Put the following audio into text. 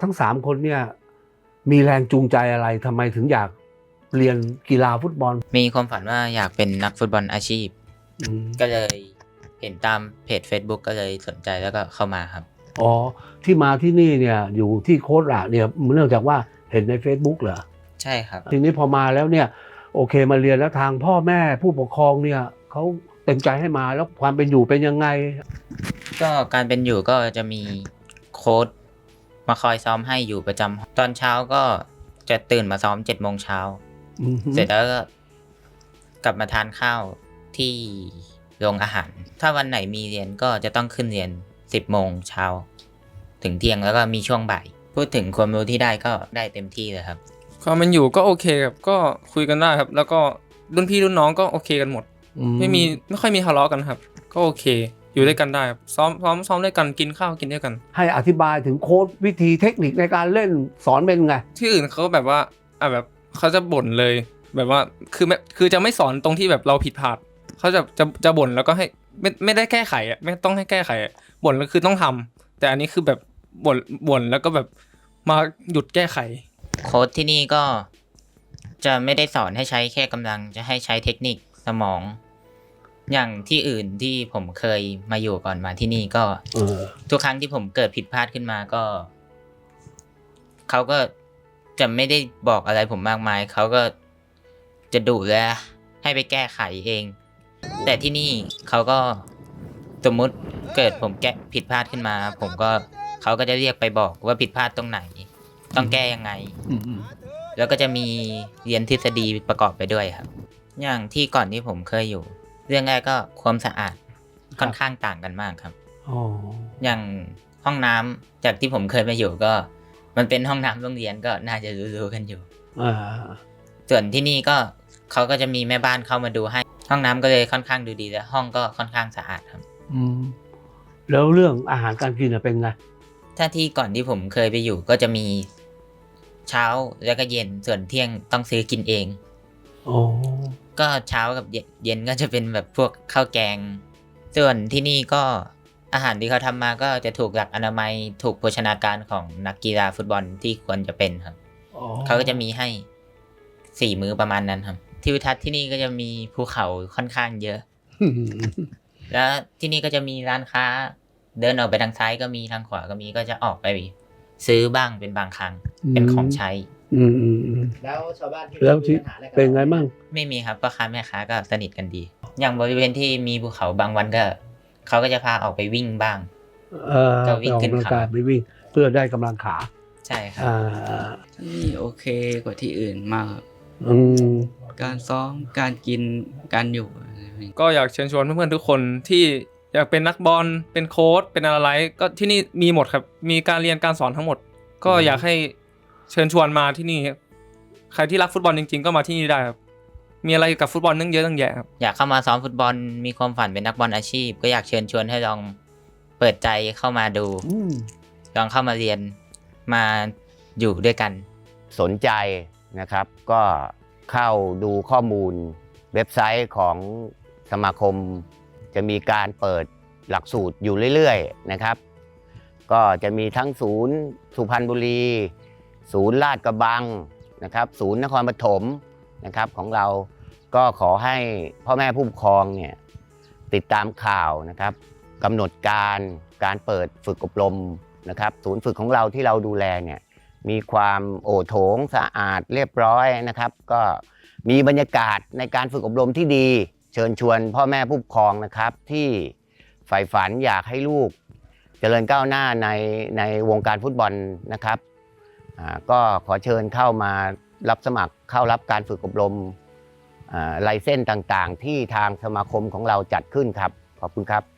ทั้งสามคนเนี่ยมีแรงจูงใจอะไรทำไมถึงอยากเรียนกีฬาฟุตบอลมีความฝันว่าอยากเป็นนักฟุตบอลอาชีพ อืมก็เลยเห็นตามเพจ Facebook ก็เลยสนใจแล้วก็เข้ามาครับ อ๋อที่มาที่นี่เนี่ยอยู่ที่โค้ดระเนี่ยเนื่องจากว่าเห็นใน Facebook เหรอ ใช่ครับ ทีนี้พอมาแล้วเนี่ยโอเคมาเรียนแล้วทางพ่อแม่ผู้ปกครองเนี่ยเขาเต็มใจให้มาแล้วความเป็นอยู่เป็นยังไง ก็การเป็นอยู่ก็จะมีโค้ด มาคอยซ้อมให้อยู่ประจำตอนเช้าก็จะตื่นมาซ้อมเจ็ดโมงเช้า อืมเสร็จแล้วก็กลับมาทานข้าวที่โรงอาหาร ถ้าวันไหนมีเรียนก็จะต้องขึ้นเรียน 10 โมงเช้า ถึงเที่ยงแล้วก็มีช่วงบ่าย พูดถึงความรู้ที่ได้ก็ได้เต็มที่เลยครับ ความเป็นอยู่ก็โอเคครับก็คุยกันได้ครับ แล้วก็รุ่นพี่รุ่นน้องก็โอเคกันหมด อืไม่มีไม่ค่อยมีทะเลาะกันครับ ก็โอเค อยู่ด้วยกันได้ครับซ้อมซ้อมซ้อมด้วยกันกินข้าวกินด้วยกัน ให้อธิบายถึงโค้ดวิธีเทคนิคในการเล่นสอนเป็นไง ที่อื่นเขาแบบว่าอะแบบเขาจะบ่นเลย แบบว่าคือไม่คือจะไม่สอนตรงที่แบบเราผิดพลาดเขาจะจะจะบ่นแล้วก็ให้ไม่ไม่ได้แก้ไขอะไม่ต้องให้แก้ไขอะบ่นแล้วคือต้องทำแต่อันนี้คือแบบบ่นบ่นแล้วก็แบบมาหยุดแก้ไข โค้ดที่นี่ก็จะไม่ได้สอนให้ใช้แค่กำลังจะให้ใช้เทคนิคสมอง อย่างที่อื่นที่ผมเคยมาอยู่ก่อนมาที่นี่ก็เออทุกครั้งที่ผมเกิดผิดพลาดขึ้นมาก็เขาก็จะไม่ได้บอกอะไรผมมากมาย เขาก็จะดุและให้ไปแก้ไขเอง แต่ที่นี่เขาก็สมมุติเกิดผมแก้ผิดพลาดขึ้นมา ผมก็เขาก็จะเรียกไปบอกว่าผิดพลาดตรงไหน ต้องแก้ยังไงอืมอืมแล้วก็จะมีเรียนทฤษฎีประกอบไปด้วยครับ อย่างที่ก่อนที่ผมเคยอยู่ เรื่องแรกก็ความสะอาดค่อนข้างต่างกันมากครับอ๋ออย่างห้องน้ำจากที่ผมเคยมาอยู่ก็ มันเป็นห้องน้ำโรงเรียนก็น่าจะรู้ๆกันอยู่อ่าส่วนที่นี่ก็เขาก็จะมีแม่บ้านเข้ามาดูให้ ห้องน้ำก็เลยค่อนข้างดูดีและห้องก็ค่อนข้างสะอาดครับ อืมแล้วเรื่องอาหารการกินน่ะเป็นไงถ้าที่ก่อนที่ผมเคยไปอยู่ก็จะมีเช้าแล้วก็เย็นส่วนเที่ยงต้องซื้อกินเองอ๋อ ก็เช้ากับเย็นเย็นก็จะเป็นแบบพวกข้าวแกง ส่วนที่นี่ก็อาหารที่เขาทำมาก็จะถูกหลักอนามัยถูกโภชนาการของนักกีฬาฟุตบอลที่ควรจะเป็นครับอ๋อเขาก็จะมีให้สี่มื้อประมาณนั้นครับทิวทัศน์ที่นี่ก็จะมีภูเขาค่อนข้างเยอะอืมแล้วที่นี่ก็จะมีร้านค้า เดินออกไปทางซ้ายก็มีทางขวาก็มีก็จะออกไปซื้อบ้างเป็นบางครั้งเป็นของใช้ อืมอืมอืมแล้วชาวบ้านที่แล้วที่มีปัญหาอะไรกับเป็นไงมั่งไม่มีครับพ่อค้าแม่ค้าก็สนิทกันดี อย่างบริเวณที่มีภูเขาบางวันก็เขาก็จะพาออกไปวิ่งบ้าง เออก็ไปวิ่งออกขึ้นกำลังเขา กายไปวิ่ง เพื่อได้กำลังขาใช่ครับ อ่าที่นี่โอเคกว่าที่อื่นมากครับอืม การซ้อมการกินการอยู่อะไรพวกนี้ ก็อยากเชิญชวนเพื่อนๆทุกคนที่อยากเป็นนักบอลเป็นโค้ชเป็นอะไรก็ที่นี่มีหมดครับ มีการเรียนการสอนทั้งหมด ก็อยากให้ เชิญชวนมาที่นี่ครับใครที่รักฟุตบอลจริง ๆ ก็มาที่นี่ได้ครับ มีอะไรกับฟุตบอลตั้งเยอะตั้งแยะครับ อยากเข้ามาซ้อมฟุตบอลมีความฝันเป็นนักบอลอาชีพ ก็อยากเชิญชวนให้ลองเปิดใจเข้ามาดู อืม ลองเข้ามาเรียนมาอยู่ด้วยกัน สนใจนะครับ ก็เข้าดูข้อมูลเว็บไซต์ของสมาคม จะมีการเปิดหลักสูตรอยู่เรื่อยๆนะครับ ก็จะมีทั้งศูนย์สุพรรณบุรี ศูนย์ลาดกระบังนะครับศูนย์นครปฐมนะครับของเราก็ขอให้พ่อแม่ผู้ปกครองเนี่ยติดตามข่าวนะครับกำหนดการการเปิดฝึกอบรมนะครับศูนย์ฝึกของเราที่เราดูแลเนี่ยมีความโอโถงสะอาดเรียบร้อยนะครับ ก็มีบรรยากาศในการฝึกอบรมที่ดี เชิญชวนพ่อแม่ผู้ปกครองนะครับ ที่ใฝ่ฝันอยากให้ลูก เจริญก้าวหน้าในในวงการฟุตบอลนะครับ ก็ขอเชิญเข้ามารับสมัครเข้ารับการฝึกอบรมลายเส้นต่างๆ ที่ทางสมาคมของเราจัดขึ้นครับ ขอบคุณครับ